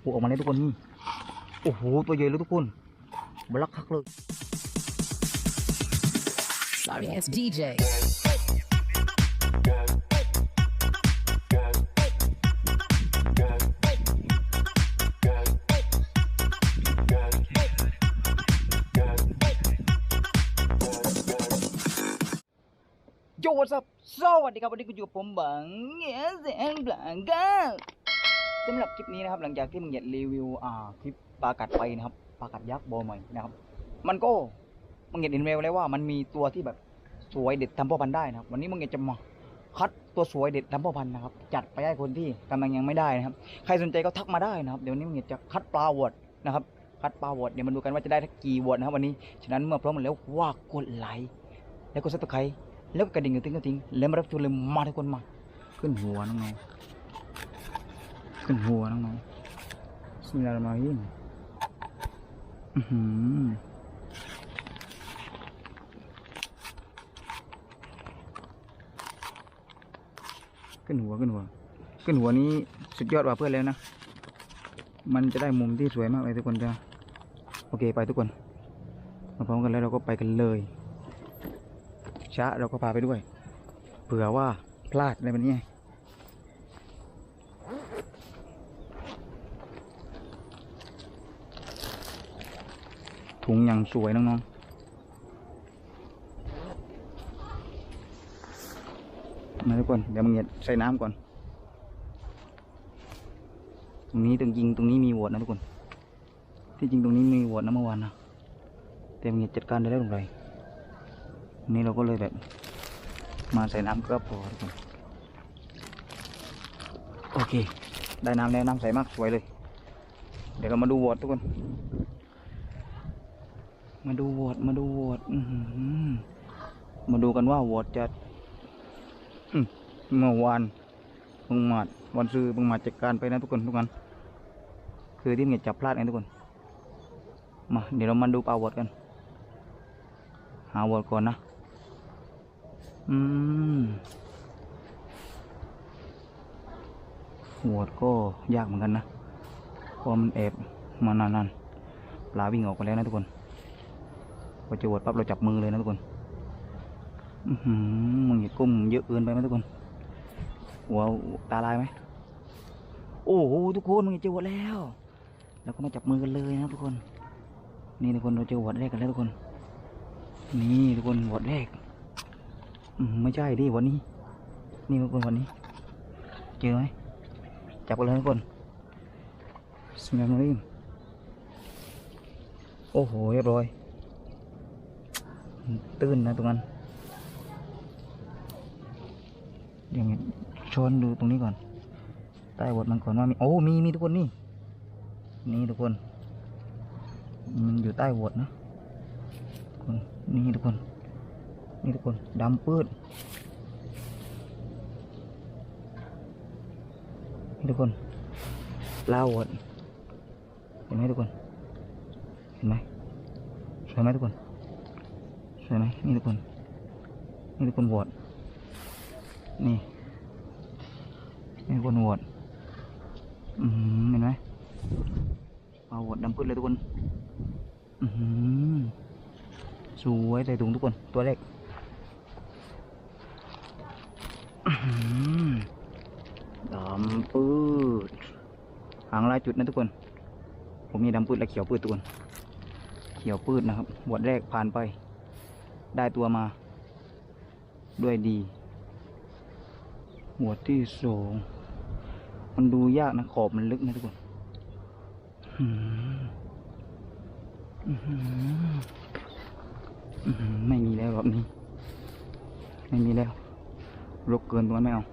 โอ้ออกมาแล้วทุกคนนี่โอ้โหตัวใหญ่เลยทุกคนบลักคักเลย Sorry, it's DJ. โยวัสดีสวัสดีครับวันนี้คุณอยู่กับผมบังเงี้ยเสียงบลังกา สำหรับคลิปนี้นะครับหลังจากที่มึงเหยียดรีวิวอ่าคลิปปลากัดไปนะครับปลากัดยักษ์บอใหม่นะครับ มันก็มึงเหยียดเห็นเร็วแล้วว่ามันมีตัวที่แบบสวยเด็ดทำพ่อพันธุ์ได้นะครับ วันนี้มึงเหยียดจะมาคัดตัวสวยเด็ดทำพ่อพันธุ์นะครับ จัดไปให้คนที่กำลังยังไม่ได้นะครับ ใครสนใจก็ทักมาได้นะครับ เดี๋ยวนี้มึงเหยียดจะคัดปลาวอดนะครับ คัดปลาวอดเดี๋ยวมาดูกันว่าจะได้กี่วอดนะครับวันนี้ฉะนั้นเมื่อพร้อมแล้วว่ากดไลค์แล้วก็ซับสไครต์แล้วก็กระดิ่งกระติ้งกระติ้งแล้วมารับชมเลยมาทุกคนมา ขึ้นหัวน้องๆ ขึ้นหัวน้องๆสิมิลามาฮิมอือหือขึ้นหัวขึ้นหัว ขึ้นหัวนี้สุดยอดกว่าเพื่อนแล้วนะ มันจะได้มุมที่สวยมากเลยทุกคนจ้ะโอเคไปทุกคน มาพร้อมกันแล้วเราก็ไปกันเลยช้าเราก็พาไปด้วย เผื่อว่าพลาดอะไรแบบนี้ ถุงอย่างสวยน้องๆมาทุกคนเดี๋ยวมึงเงียดใส่น้ำก่อน ตรงนี้ตรงจริงตรงนี้มีโหวตนะทุกคน ที่จริงตรงนี้มีโหวตนะเมื่อวานนะแต่มึงเงียดจัดการได้แล้วตรงไรนี่เราก็เลยแบบ มาใส่น้ำก็พอทุกคนโอเค ได้น้ำแล้วน้ำใสมากสวยเลย เดี๋ยวเรามาดูวอดทุกคน มาดูวอดมาดูวอดอื้อหือมาดูกันว่าวอดจะเมื่อวานมึงมาดวันซื้อมึงมาจัดการไปนะทุกคนทุกคนคือที่เงียจับพลาดไงทุกคน มาเดี๋ยวเรามาดูปลาวอดกัน หาวอดก่อนนะ อืมหัวดก็ยากเหมือนกันนะเพราะมันแอบมานานๆปลาวิ่งออกไปแล้วนะทุกคน พอจะหัวดปั๊บเราจับมือเลยนะทุกคนมึงอย่าก้มเยอะเกินไปไหมทุกคนหัวตาลายไหมโอ้โหทุกคนมึงจะหัวดแล้วแล้วก็มาจับมือกันเลยนะทุกคน นี่ทุกคนเราจอหัวดแรกกันแล้วทุกคน นี่ทุกคนหัวดแรกอืมไม่ใช่ดิวันนี้ นี่ทุกคนวันนี้ เจอไหมจับกันเลยทุกคนสมัยมาริมโอ้โหเรียบร้อย ตื้นนะตรงนั้นอย่างนี้ชนดูตรงนี้ก่อน ใต้บทมันก่อนว่ามีโอ้มีมีทุกคนนี่ นี่ทุกคน มันอยู่ใต้บทนะคนนี่ทุกคน นี่ทุกคนดำปื้ดนี่ทุกคนลาวดเห็นไหมทุกคน เห็นไหมสวยไหมทุกคน สวยไหมนี่ทุกคน นี่ทุกคนวอดนี่ นี่ทุกคนวอดอือหือเห็นไหมปลาวอดดำปื้ดเลยทุกคน อือหือสวยใส่ถุงทุกคน ตัวเล็กดำปืดหางลายจุดนะทุกคน ผมมีดำปืดและเขียวปืดทุกคน เขียวปืดนะครับบวดแรกผ่านไป ได้ตัวมา ด้วยดีบวที่สองมันดูยากนะขอบมันลึกนะทุกคนไม่มีแล้วรอบนี้ ไม่มีแล้วรกเกินตรงนั้นไม่เอา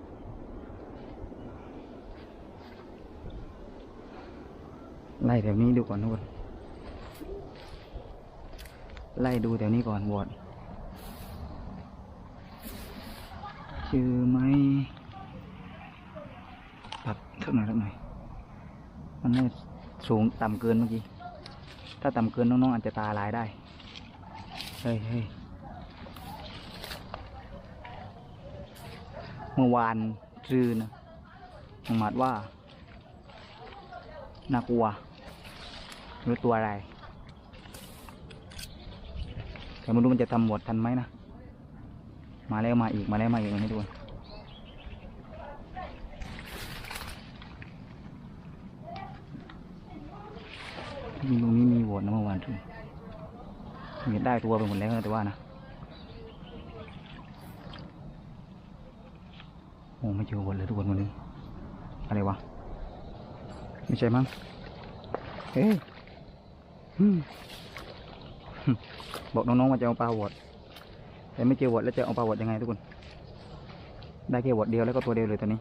ไล่แถวนี้ดูก่อนทุกคนไล่ดูแถวนี้ก่อนวอด ชื่อไหมปรับเท่าไหร่เท่าไหร่มันไม่สูงต่ำเกินเมื่อกี้ ถ้าต่ำเกินน้องๆอาจจะตาลายได้ เฮ้ยเฮ้ยเมื่อวานซื้อนะมังหมัดว่าน่ากลัวไม่รู้ตัวอะไร แต่ไม่รู้มันจะทำหมดทันไหมนะ มาแล้วมาอีกมาแล้วมาอีกให้ดูมีตรงนี้มีโหวตนะเมื่อวานทุกเห็นได้ตัวไปหมดแล้วนะแต่ว่านะโอ้ไม่เจอโหวตเลยทุกคนวันนี้อะไรวะไม่ใช่มั้งเฮ้ยอืมหึบอกน้องๆว่าจะเอาปลาโหวต แต่ไม่เจอโหวตแล้วจะเอาปลาโหวตยังไงทุกคน ได้แค่โหวตเดียวแล้วก็ตัวเดียวเลยตอนนี้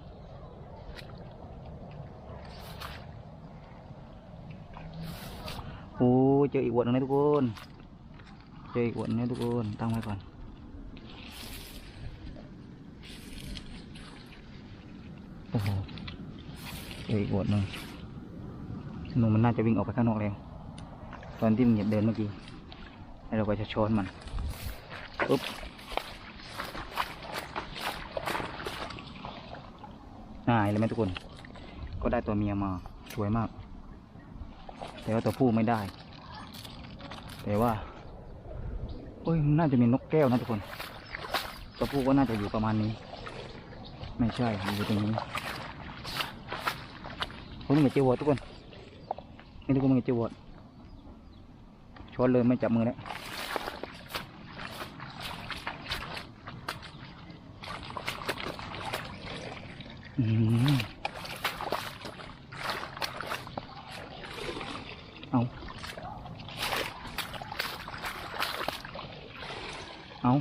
โอ้เจออีกวตหนึงนะทุกคน เจออีกวตหนึงทุกคน ตั้งไว้ก่อนโอ้โหเจออีกวตหนึ่งหนูมันน่าจะวิ่งออกไปข้างนอกแล้ว ตอนที่มันเหยียบเดินเมื่อกี้แล้วเราก็จะช้อนมันปุ๊บ หายเลยไหมทุกคน ก็ได้ตัวเมียมาสวยมาก แต่ว่าตัวผู้ไม่ได้ แต่ว่าโอ้ยมันน่าจะมีนกแก้วนะทุกคน ตัวผู้ก็น่าจะอยู่ประมาณนี้ ไม่ใช่อยู่ตรงนี้ผมไม่เจอวอดทุกคนนี่ทุกคนไม่เจอวอดช้อนเลยไม่จับมือแล้ว เอาเอา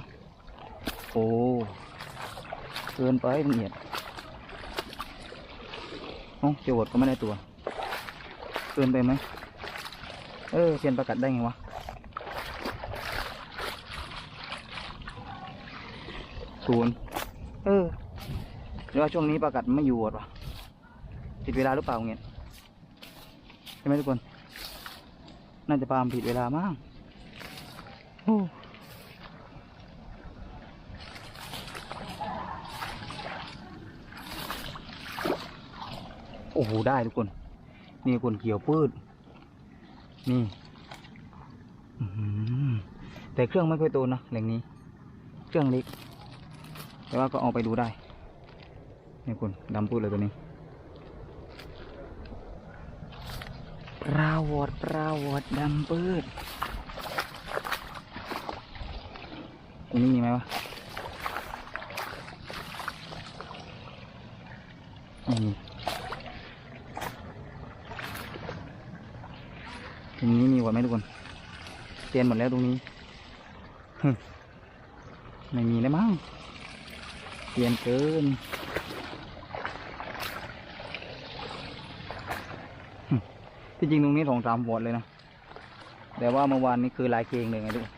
โอ้เกินไปละเอียดเอ้าเจอวดก็ไม่ได้ตัว เกินไปไหม เออเซียนประกัดได้ไงวะศูนย์เออ รือว่าช่วงนี้ประกัดไม่อยู่วดวะผิดเวลาหรือเปล่าเงี้ยใช่ไหมทุกคน น่าจะปาล์มผิดเวลามากโอ้โอ้โห ได้ทุกคน นี่คนเกี่ยวปืดนี่แต่เครื่องไม่ค่อยโตนะแหล่งนี้ เครื่องเล็ก แต่ว่าก็เอาไปดูได้ นี่คุณดำปืดเลยตัวนี้ปราวอดปราวอดดำปืดตรงนี้มีไหมวะไม่มีตรงนี้มีวัดไหมทุกคนเตียนหมดแล้วตรงนี้ฮึไม่มีแล้วมั้งเตียนเกิน ที่จริงตรงนี้สองสามวัดเลยนะ แต่ว่าเมื่อวานนี้คือลายเคงเลยไงทุกคน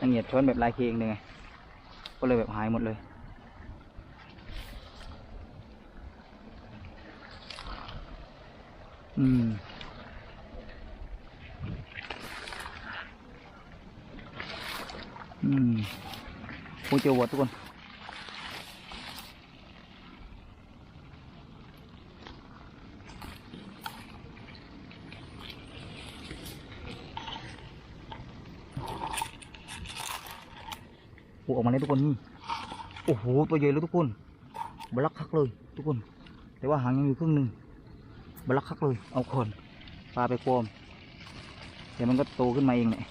ละเอียดช้อนแบบลายเคงเลยไง ก็เลยแบบหายหมดเลยอืมอืมโอ้เจอวัดทุกคน ออกมาแล้วทุกคนนี่โอ้โหตัวใหญ่เลยทุกคนบลักคักเลยทุกคน แต่ว่าหางยังอยู่ครึ่งหนึ่งบลักคักเลยเอาคนปลาไปโคมเดี๋ยวมันก็โตขึ้นมาเองเนี่ย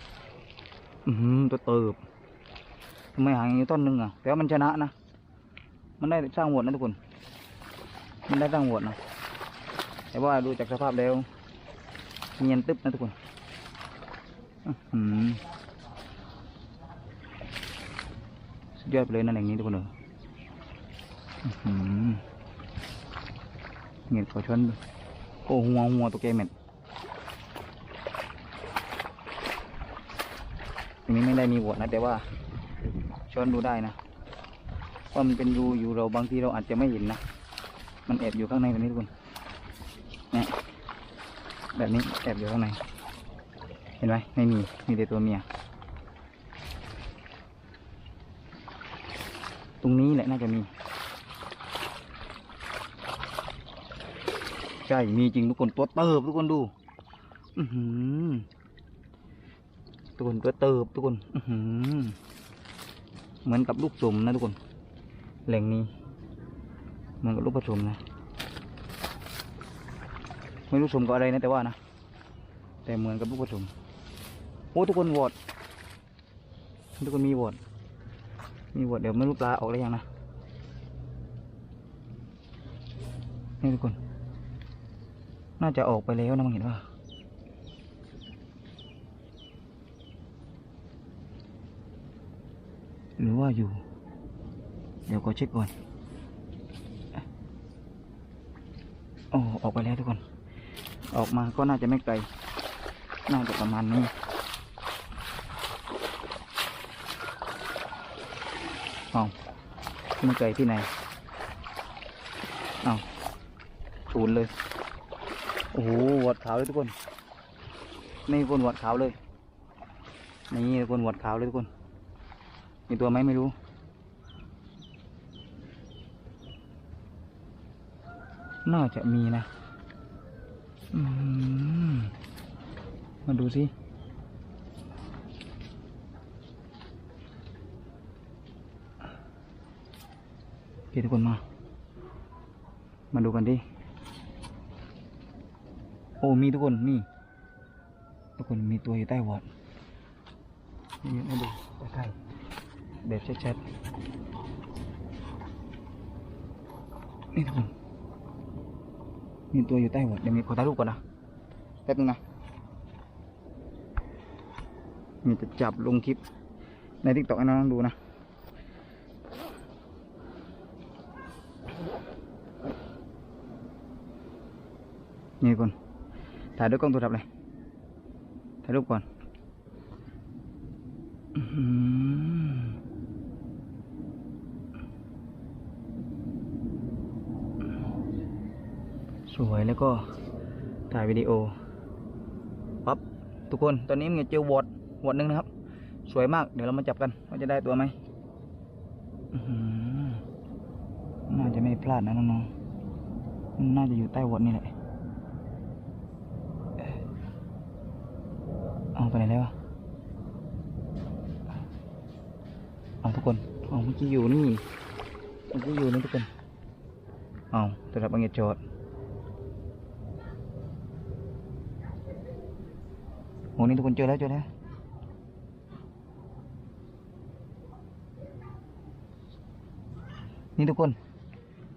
อือหือตัวเติบทำไมหางอย่างนี้ต้นหนึ่งอะแต่ว่ามันชนะนะมันได้สร้างโหวดนะทุกคน มันได้สร้างโหวดนะแต่ว่าดูจากสภาพแล้วเงียนตึ๊บนะทุกคนอื้อหือ สุดยอดไปเลยนั่นอย่งนี้ทุกคนเลยอื้อหือเงียนขอชนโอ้หัวหัวตัวแกเม็ดอันนี้ไม่ได้มีโหวดนะ แต่ว่าช้อนดูได้นะว่ามันเป็นรูอยู่เราบางทีเราอาจจะไม่เห็นนะ มันแอบอยู่ข้างในแบบนี้ทุกคนเนี่ยแบบนี้แอบอยู่ข้างใน เห็นไหมไม่มี มีแต่ตัวเมีย ตรงนี้แหละน่าจะมี ใช่ มีจริงทุกคนตัวเติบทุกคนดู อืทุกคนตัวเติบทุกคนอืเหมือนกับลูกสมนะทุกคน แหล่งนี้เหมือนกับลูกผสมนะ ไม่รู้สมกับอะไรนะแต่ว่านะ แต่เหมือนกับลูกผสม โอ้ทุกคนวอดทุกคนมีวอด มีวอดเดี๋ยวไม่รู้ปลาออกแล้วยังนะนี่ทุกคน น่าจะออกไปแล้วนะมึงเห็นว่าหรือว่าอยู่ เดี๋ยวก็เช็คก่อนโอ้ออกไปแล้วทุกคน ออกมาก็น่าจะไม่ไกล น่าจะประมาณนี้ เอาไม่ไกลที่ไหนเอาศูนย์เลย โอ้โหหวดขาวเลยทุกคน นี่คนหวดขาวเลย นี่ทุกคนหวดขาวเลยทุกคน มีตัวไหมไม่รู้ น่าจะมีนะมมาดูสิ โอเคทุกคนมา มาดูกันดิ โอ้มีทุกคนนี่ ทุกคนมีตัวอยู่ใต้วอดนี่มาดูใกล้ๆแบบชัดๆนี่ทุกคนมีตัวอยู่ใต้หัวเดี๋ยวมีขอถ่ายรูปก่อนนะแป๊บนึงนะมีจะจับลงคลิปในทิกตอกให้น้องๆดูนะ นี่คนถ่ายด้วยกล้องโทรศัพท์เลยถ่ายรูปก่อนอื้อหือสวยแล้วก็ถ่ายวิดีโอปั๊บทุกคนตอนนี้มันเจอวอดวอดหนึ่งนะครับ สวยมากเดี๋ยวเรามาจับกันว่าจะได้ตัวไหมน่าจะไม่พลาดนะน้องๆมันน่าจะอยู่ใต้วอดนี่แหละเอา ไปไหนแล้วอะเอาทุกคนเอาเมื่อกี้อยู่นี่เมื่อกี้อยู่นี่ทุกคนเอาสำหรับบังเงียจอดโหนี่ทุกคนเจอแล้วเจอแล้วนี่ทุกคน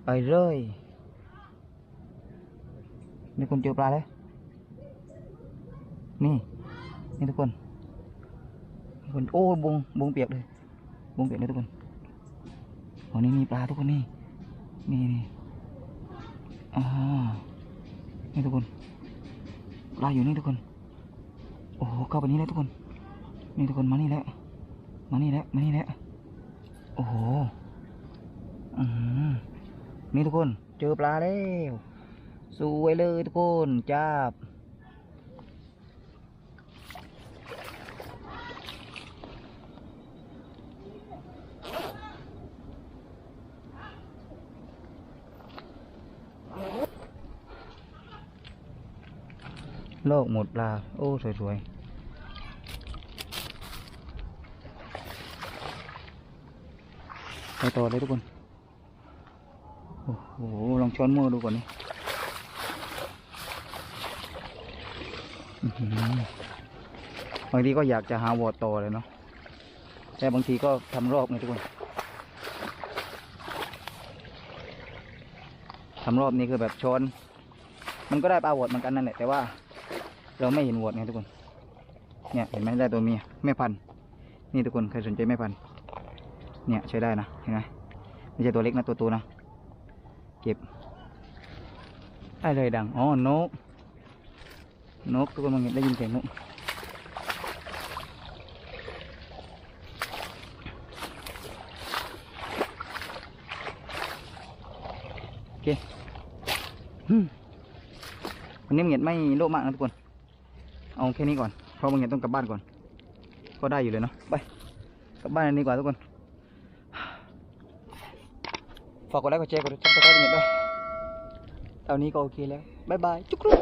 ไปเลยนี่คนเจอปลาแล้วนี่ นี่ทุกคนทุกคนโอ้บงบงเปียกเลยบงเปียกเลยทุกคนโอ้นี่มีปลาทุกคนนี่นี่นี่อ่านี่ทุกคนปลาอยู่นี่ทุกคน โอ้โหเข้าไปนี่แล้วทุกคน นี่ทุกคนมานี่แล้วมานี่แล้วมานี่แล้วโอ้โหอืมนี่ทุกคน เจอปลาแล้วสวยเลยทุกคนจับ โลกหมดลา โอ้ สวยๆไปต่อเลยทุกคน โอ้โห ลองช้อนมือดูก่อนนี่บางทีก็อยากจะหาวอดต่อเลยเนาะ แต่บางทีก็ทำรอบไงทุกคน ทำรอบนี้คือแบบช้อน มันก็ได้ปลาวอดเหมือนกันนั่นแหละ แต่ว่า เราไม่เห็นวอดไงทุกคน เนี่ยเห็นไหมได้ตัวเมียแม่พันธุ์นี่ทุกคนใครสนใจแม่พันธุ์เนี่ยใช้ได้นะเห็นไหมไม่ใช่ตัวเล็กนะตัวโตนะเก็บได้เลยดังอ๋อนกนกทุกคนมองเห็นได้ยินเสียงนกโอเคอืมวันนี้มึงเห็นไม่โลมากนะทุกคน เอาแค่นี้ก่อน เพราะบางอย่างต้องกลับบ้านก่อน ก็ได้อยู่เลยเนาะ ไปกลับบ้านอันนี้ดีกว่าทุกคน ฝากกดไลค์กดแชร์กดติดตามกดติดตามด้วยเท่านี้ก็โอเคแล้ว บ๊ายบาย จุกรู